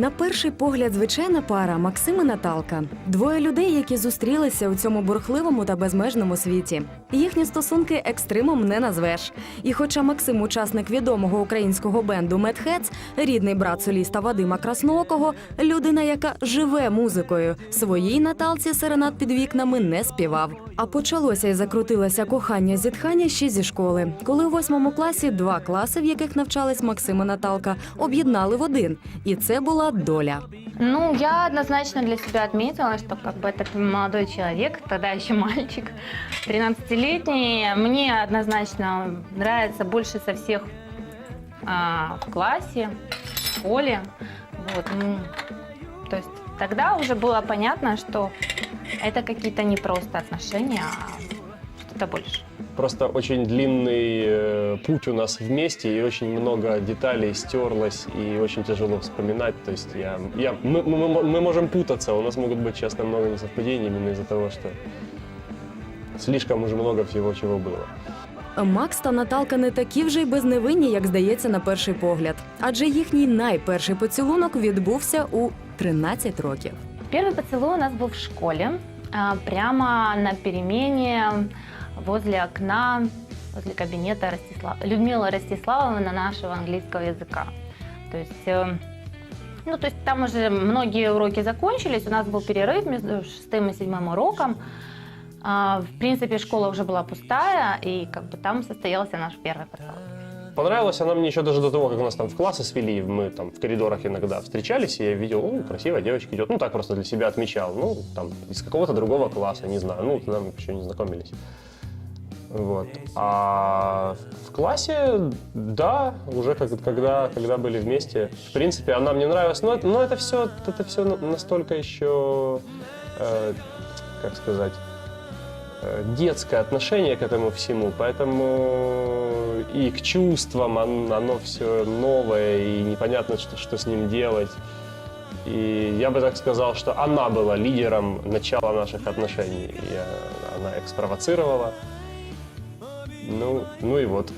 На перший погляд, звичайна пара Максим і Наталка. Двоє людей, які зустрілися у цьому бурхливому та безмежному світі. Їхні стосунки екстримом не назвеш. І хоча Максим, учасник відомого українського бенду Медхец, рідний брат соліста Вадима Красноокого, людина, яка живе музикою, своїй Наталці серенад під вікнами не співав. А почалося і закрутилося кохання зітхання ще зі школи, коли у восьмому класі два класи, в яких навчались Максим і Наталка, об'єднали в один. І це була доля. Ну, я однозначно для себя отметила, что как бы этот молодой человек, тогда еще мальчик, 13-летний, мне однозначно нравится больше со всех а, в классе, в школе. Вот, ну, то есть тогда уже было понятно, что это какие-то не просто отношения, а что-то больше. Просто очень длинный э, путь у нас вместе, и очень много деталей стерлось, и очень тяжело вспоминать. То есть я, я, мы, мы- мы можем путаться, у нас могут быть честно много несовпадений именно из-за того, что слишком уже много всего, чего было. Макс та Наталка не такі вже й безневинні, як здається на перший погляд. Адже їхній найперший поцілунок відбувся у 13 років. Первый поцелуй у нас был в школе, а, прямо на перемене возле окна, возле кабинета Ростислав... Людмилы Ростиславовны нашего английского языка. То есть, э, ну, то есть там уже многие уроки закончились, у нас был перерыв между шестым и седьмым уроком. А, В принципе, школа уже была пустая, и как бы там состоялся наш первый поцелуй. Понравилась она мне еще даже до того, как нас там в классы свели, мы там в коридорах иногда встречались, и я видел, о, красивая девочка идет, ну так просто для себя отмечал, ну там из какого-то другого класса, не знаю, ну мы еще не знакомились. Вот. А в классе, да, уже как, когда, когда были вместе, в принципе, она мне нравилась, но, но это все, это все настолько еще, э, как сказать, э, детское отношение к этому всему, поэтому и к чувствам он- оно все новое и непонятно, что, что с ним делать. И я бы так сказал, что она была лидером начала наших отношений. И она их спровоцировала. Ну, ну и вот.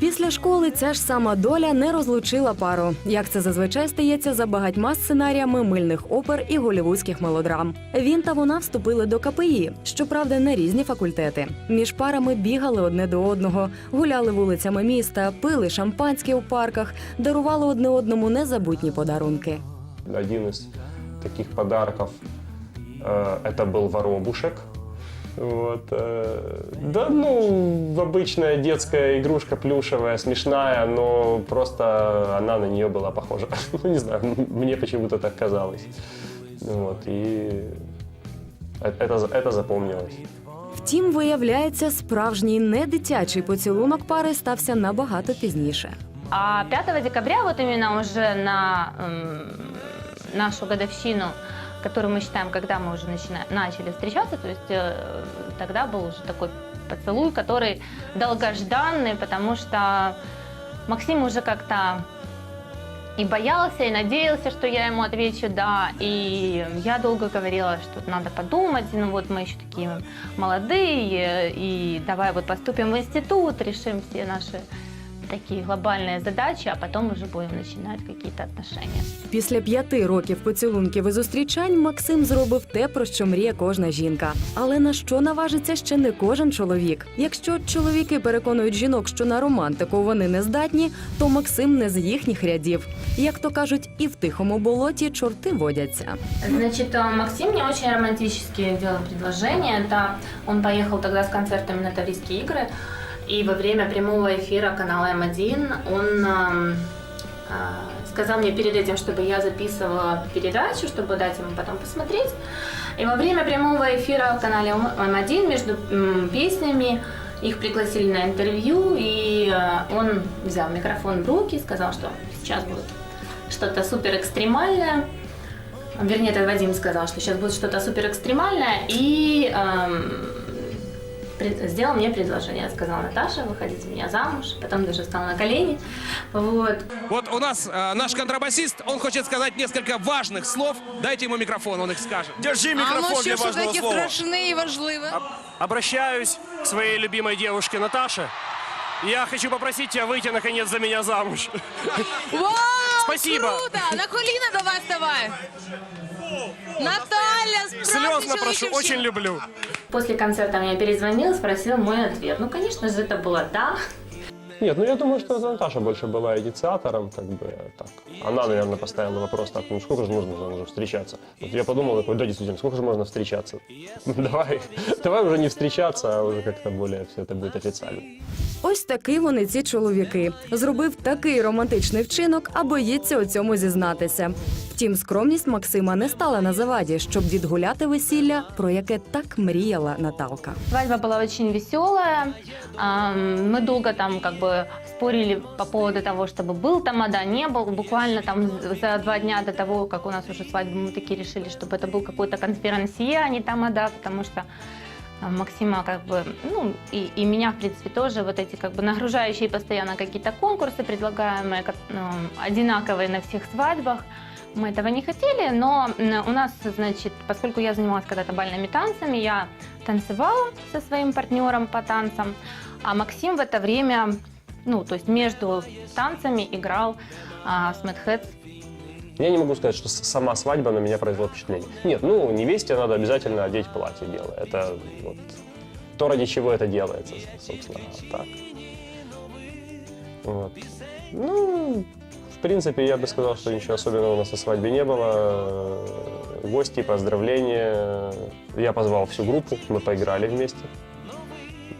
Після школи ця ж сама доля не розлучила пару, як це зазвичай стається за багатьма сценаріями мильних опер і голівудських мелодрам. Він та вона вступили до КПІ, щоправда, на різні факультети. Між парами бігали одне до одного, гуляли вулицями міста, пили шампанське у парках, дарували одне одному незабутні подарунки. Один из таких подарков э, это был воробушек. Вот, э, да, ну, обычная детская игрушка плюшевая, смешная, но просто она на нее была похожа. Ну, не знаю, мне почему-то так казалось. Вот, и э- это, это запомнилось. Втім, виявляється, справжній не дитячий поцілунок пари стався набагато пізніше. А 5 декабря, вот именно уже на м, нашу годовщину, которую мы считаем, когда мы уже начина- начали встречаться, то есть э, тогда был уже такой поцелуй, который долгожданный, потому что Максим уже как-то и боялся, и надеялся, что я ему отвечу «да». И я долго говорила, что надо подумать, ну вот мы еще такие молодые, и давай вот поступим в институт, решим все наши такие глобальные задачи, а потом уже будем начинать какие-то отношения. Після п'яти років поцілунків і зустрічань Максим зробив те, про що мріє кожна жінка. Але на що наважиться ще не кожен чоловік. Якщо чоловіки переконують жінок, що на романтику вони не здатні, то Максим не з їхніх рядів. Як то кажуть, і в тихому болоті чорти водяться. Значит, э, Максим мне очень романтически делал предложение. Это он поехал тогда с концертами на Таврийские игры. И во время прямого эфира канала М1 он эм, э, сказал мне перед этим, чтобы я записывала передачу, чтобы дать ему потом посмотреть. И во время прямого эфира в канале М1 между песнями их пригласили на интервью, и э, он взял микрофон в руки, сказал, что сейчас будет что-то супер экстремальное. Вернее, это Вадим сказал, что сейчас будет что-то супер экстремальное, и эм, сделал мне предложение. Сказал, Наташа, выходи за меня замуж. Потом даже встал на колени. Вот. Вот у нас э, наш контрабасист, он хочет сказать несколько важных слов. Дайте ему микрофон, он их скажет. Держи А мікрофон ну для що ж важного таке слова. страшне і важливе? Обращаюсь к своей любимой девушке Наташе. Я хочу попросить тебя выйти наконец за меня замуж. Вау! Спасибо. Круто! На коліна давай вставай! Наталя, справді Слезно прошу, чоловічим очень щирим. люблю. После концерта меня перезвонил, спросил мой ответ. Ну, конечно же, это было «да». Нет, ну я думаю, что это Наташа больше была инициатором, как бы так. Она, наверное, поставила вопрос так, ну сколько же нужно уже встречаться? Вот я подумал, такой, да, действительно, сколько же можно встречаться? Давай, давай уже не встречаться, а уже как-то более все это будет официально. Ось такі вони ці чоловіки. Зробив такий романтичний вчинок, а боїться у цьому зізнатися. Втім, скромність Максима не стала на заваді, щоб відгуляти весілля, про яке так мріяла Наталка. Свадьба была очень веселая. Ам, Мы долго там как спорили по поводу того, чтобы был тамада, не был. Буквально там за два дня до того, как у нас уже свадьба, мы такие решили, чтобы это был какой-то конферансье, а не тамада, потому что а, Максима как бы, ну и, и меня в принципе тоже вот эти как бы нагружающие постоянно какие-то конкурсы предлагаемые, как, ну, одинаковые на всех свадьбах. Мы этого не хотели, но у нас, значит, поскольку я занималась когда-то бальными танцами, я танцевала со своим партнером по танцам, а Максим в это время, ну, то есть между танцами играл а, с Mad Heads. Я не могу сказать, что сама свадьба на меня произвела впечатление. Нет, ну, невесте надо обязательно одеть платье белое. Это вот то, ради чего это делается, собственно. А так. Вот. Ну, в принципе, я бы сказал, что ничего особенного у нас на свадьбе не было. Гости, поздравления. Я позвал всю группу, мы поиграли вместе.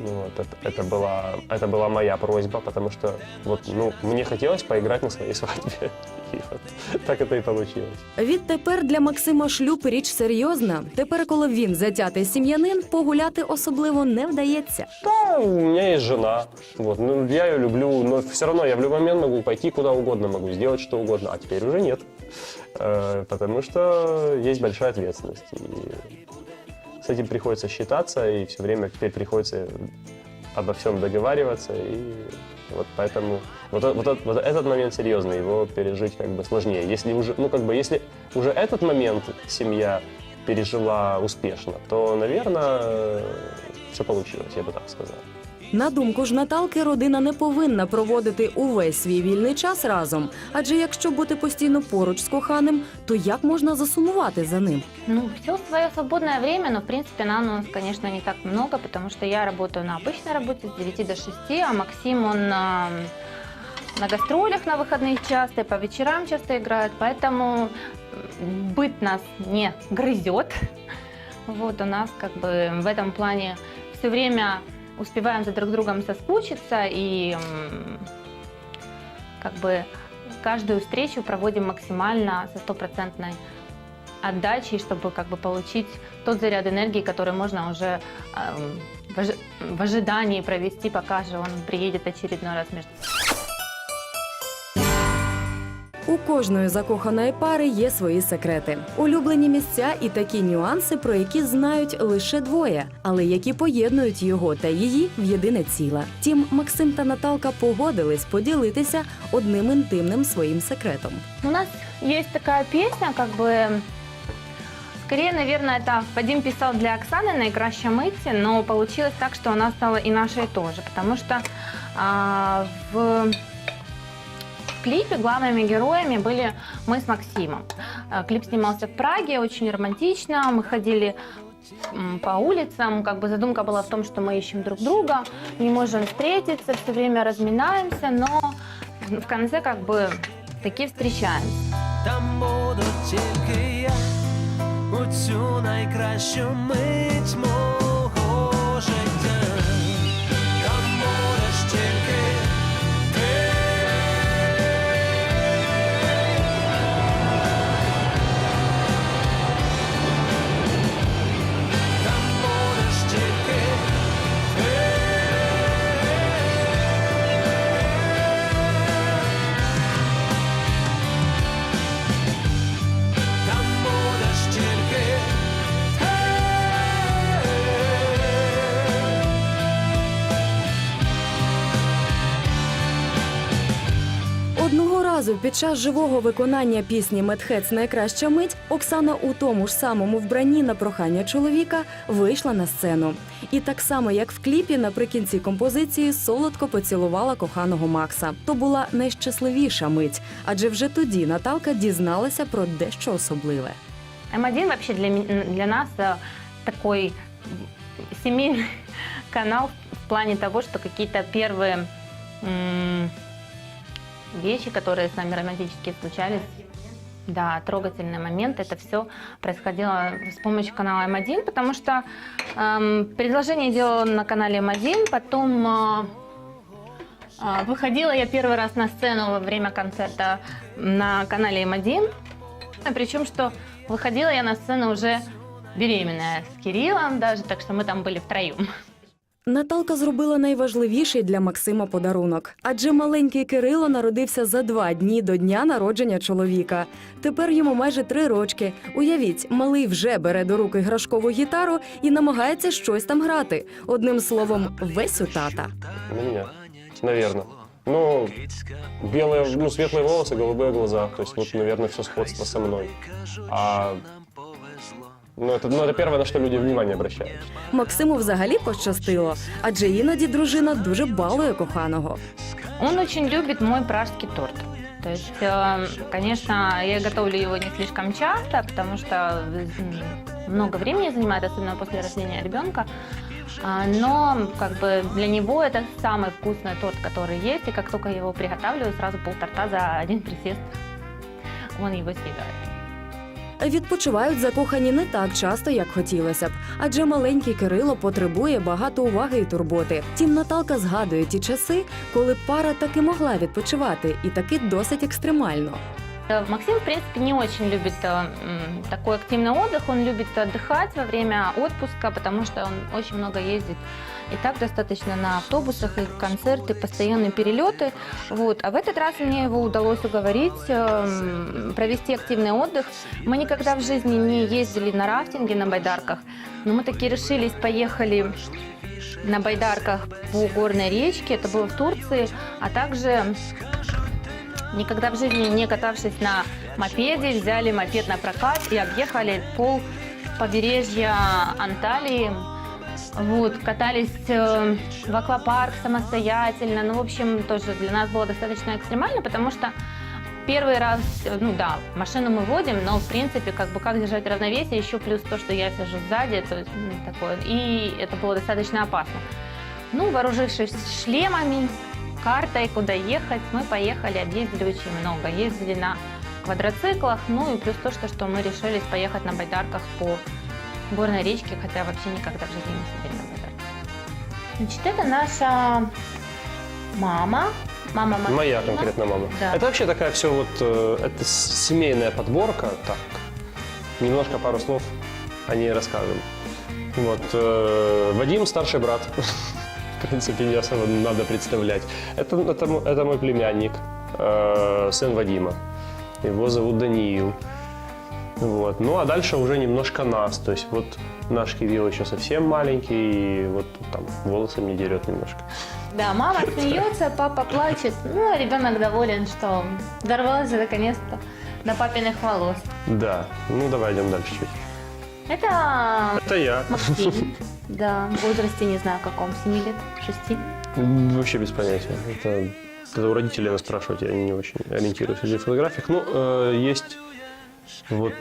Ну Вот, это, это, была, это была моя просьба, потому что вот, ну, мне хотелось поиграть на своей свадьбе. И вот так это и получилось. Відтепер для Максима шлюб річ серйозна. Тепер, коли він затятий сім'янин, погуляти особливо не вдається. Да, у меня есть жена. Вот, ну, я ее люблю, но все равно я в любой момент могу пойти куда угодно, могу сделать что угодно, а теперь уже нет. Э, Потому что есть большая ответственность. И с этим приходится считаться, и все время теперь приходится обо всем договариваться. И вот поэтому вот, вот, вот этот момент серьезный, его пережить как бы сложнее. Если уже, ну как бы, если уже этот момент семья пережила успешно, то, наверное, все получилось, я бы так сказал. На думку ж Наталки, родина не повинна проводити увесь свій вільний час разом. Адже якщо бути постійно поруч з коханим, то як можна засумувати за ним? Ну, все свое свободное время, но в принципе нам, у нас, конечно, не так много, потому что я работаю на обычной работе с 9 до 6, а Максим, он а, на гастролях на выходных часто, и по вечерам часто играет, поэтому м, быт нас не грызет. Вот у нас как бы в этом плане все время успеваем за друг другом соскучиться и как бы каждую встречу проводим максимально со стопроцентной отдачей, чтобы как бы получить тот заряд энергии, который можно уже эм, в, ожи- в ожидании провести, пока же он приедет очередной раз между У кожної закоханої пари є свої секрети, улюблені місця і такі нюанси, про які знають лише двоє, але які поєднують його та її в єдине ціле. Втім, Максим та Наталка погодились поділитися одним інтимним своїм секретом. У нас есть такая песня, как бы... Скорее, наверное, это Вадим писал для Оксаны «Наикраще мыти», но получилось так, что она стала и нашей тоже, потому что а, в клипе главными героями были мы с Максимом. А, Клип снимался в Праге, очень романтично, мы ходили по улицам, как бы задумка была в том, что мы ищем друг друга, не можем встретиться, все время разминаемся, но в конце как бы таки встречаемся. Там буду тільки я у найкращу мить мого. під час живого виконання пісні Медхец найкраща мить Оксана у тому ж самому вбранні на прохання чоловіка вийшла на сцену. І так само, як в кліпі, наприкінці композиції солодко поцілувала коханого Макса. То була найщасливіша мить, адже вже тоді Наталка дізналася про дещо особливе. М1 вообще для, ме- для нас э, такой семейный канал в плане того, что какие-то первые м, вещи, которые с нами романтически случались, да, трогательные моменты, это все происходило с помощью канала М1, потому что эм, предложение делала на канале М1, потом э, а, выходила я первый раз на сцену во время концерта на канале М1, причем что выходила я на сцену уже беременная с Кириллом даже, так что мы там были втроем. Наталка зробила найважливіший для Максима подарунок, адже маленький Кирило народився за два дні до дня народження чоловіка. Тепер йому майже три рочки. Уявіть, малий вже бере до рук іграшкову гітару і намагається щось там грати. Одним словом, весь у тата. На меня, наверное. Ну, белые, ну, светлые волосы, голубые глаза. То есть, вот, наверное, все сходство со мной. А, ну, это, ну, это первое, на что люди внимание обращают. Максиму взагалі пощастило, адже іноді дружина дуже балує коханого. Он очень любит мой пражский торт. То есть, э, конечно, я готовлю его не слишком часто, потому что м, много времени занимает, особенно после рождения ребенка. А, Но как бы для него это самый вкусный торт, который есть. И как только я его приготавливаю, сразу полторта за один присест он его съедает. Відпочивають закохані не так часто, як хотілося б, адже маленький Кирило потребує багато уваги і турботи. Втім, Наталка згадує ті часи, коли пара таки могла відпочивати, і таки досить екстремально. Э, Максим, в принципе, не очень любит э, м, такой активный отдых. Он любит отдыхать во время отпуска, потому что он очень много ездит. И так достаточно на автобусах, и концерты, постоянные перелеты. Вот. А в этот раз мне его удалось уговорить эм, провести активный отдых. Мы никогда в жизни не ездили на рафтинге, на байдарках, но мы таки решились, поехали на байдарках по горной речке, это было в Турции, а также никогда в жизни не катавшись на мопеде, взяли мопед на прокат и объехали пол побережья Анталии. Вот, катались э, в аквапарк самостоятельно. Ну, в общем, тоже для нас было достаточно экстремально, потому что первый раз, э, ну да, машину мы водим, но в принципе, как бы как держать равновесие, еще плюс то, что я сижу сзади, то ну, такое, и это было достаточно опасно. Ну, вооружившись шлемами, картой, куда ехать, мы поехали, объездили очень много. Ездили на квадроциклах, ну и плюс то, что, что мы решились поехать на байдарках по горной речке, хотя вообще никогда в жизни не сидели на байдарках. Значит, это наша мама. Мама Максима. Моя конкретно мама. Да. Это вообще такая все вот, э, это семейная подборка. Так, немножко пару слов о ней расскажем. Вот, э, Вадим старший брат. В принципе, не особо надо представлять. Это, это, это мой племянник, э, сын Вадима. Его зовут Даниил. Вот. Ну а дальше уже немножко нас. То есть вот наш Кирилл еще совсем маленький, и вот там волосы мне дерет немножко. Да, мама смеется, папа плачет. Ну, а ребенок доволен, что дорвался наконец-то до папиных волос. Да, ну давай идем дальше чуть. Это Это я. Максим. Да, в возрасте не знаю каком, 7 лет, 6. Вообще без понятия. Это, это у родителей надо спрашивать, я не очень ориентируюсь в этих фотографиях. Ну, э, есть вот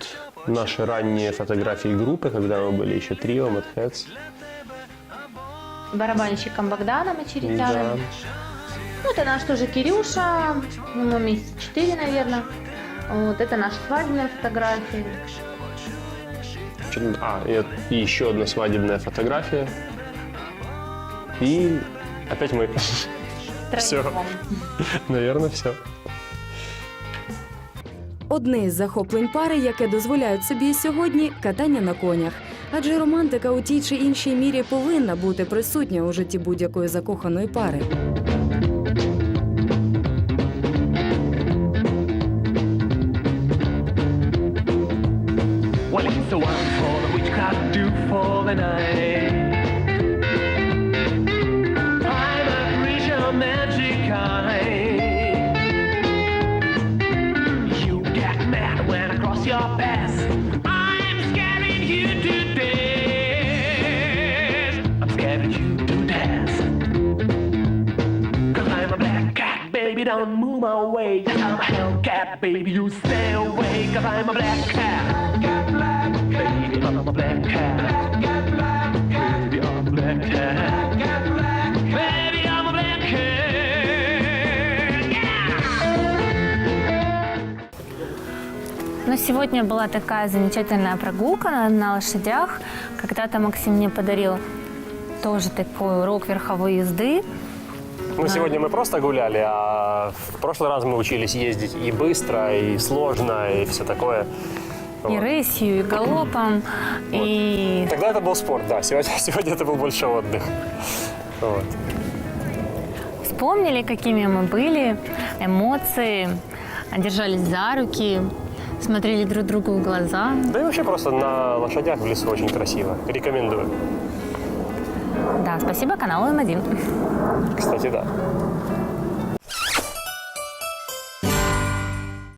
наши ранние фотографии группы, когда мы были еще трио, Mad Heads. Барабанщиком Богданом Да. Очеретяным. Ну, это наш тоже Кирюша, ему месяца 4, наверное. Вот, это наши свадебные фотографии. А, и, еще одна свадебная фотография. И опять мы. Троем. Наверное, все. Одне із захоплень пари, яке дозволяють собі сьогодні катання на конях. Адже романтика у тій чи іншій мірі повинна бути присутня у житті будь-якої закоханої пари. Well, it's the one for the witchcraft, do for the night. Don't move my way, I'm a Hellcat. Baby, you stay away, cause I'm a black cat. Ну, сегодня была такая замечательная прогулка на, на лошадях. Когда-то Максим мне подарил тоже такой урок верховой езды. Ну, сегодня мы просто гуляли, а в прошлый раз мы учились ездить и быстро, и сложно, и все такое. И Вот. рысью, и галопом, и Тогда это был спорт, да. Сегодня, сегодня это был больше отдых. Вот. вспомнили, какими мы были, эмоции, держались за руки, смотрели друг другу в глаза. Да и вообще просто на лошадях в лесу очень красиво. Рекомендую. Да, спасибо каналу М1. Кстати, да.